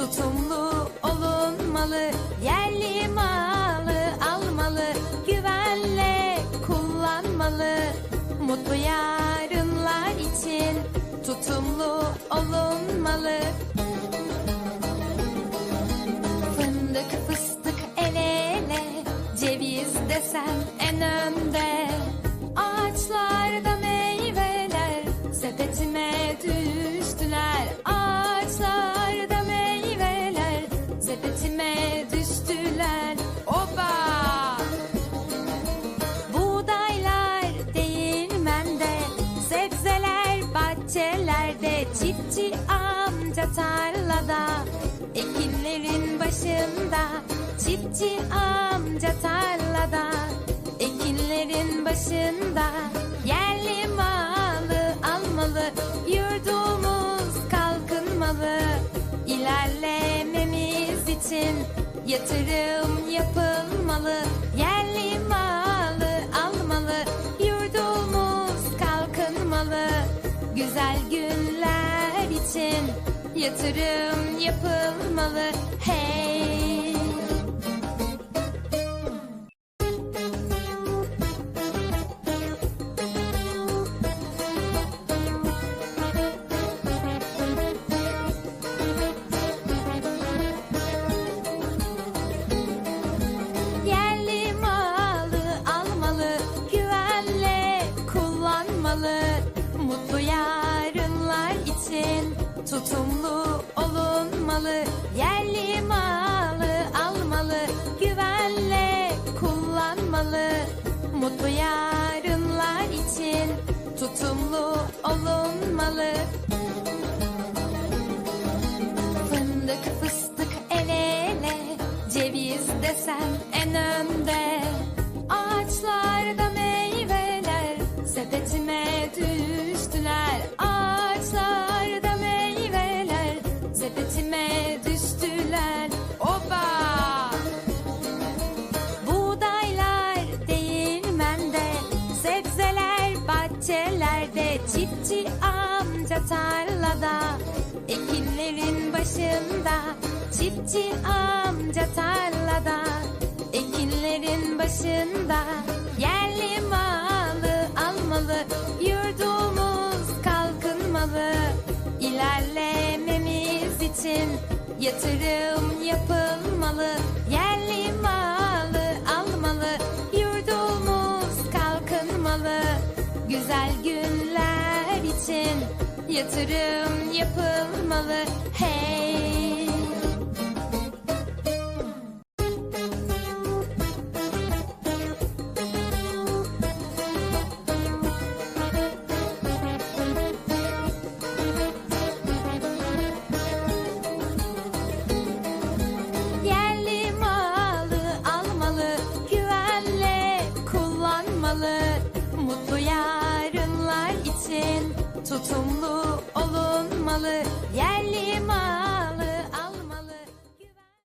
Tutumlu olunmalı, yerli malı almalı, güvenle kullanmalı. Mutlu yarınlar için tutumlu olunmalı. Fındık fıstık el ele, ceviz desen en önde. Çiftçi amca tarlada Ekinlerin başında. Çiftçi amca tarlada Ekinlerin başında. Yerli malı almalı Yurdumuz kalkınmalı. İlerlememiz için Yatırım yapılmalı. Yerli malı almalı Yurdumuz kalkınmalı. Güzel için Yatırım yapılmalı. Hey tutumlu olunmalı. Yerli malı almalı, güvenle kullanmalı. Mutlu yarınlar için tutumlu olunmalı. Fındık fıstık el ele Ceviz desen en önde tarlada Ekinlerin başında Çiftçi amca tarlada Ekinlerin başında Yerli malı almalı Yurdumuz kalkınmalı. İlerlememiz için Yatırım yapılmalı Yatırım yapılmalı. Hey tutumlu olunmalı. Yerli malı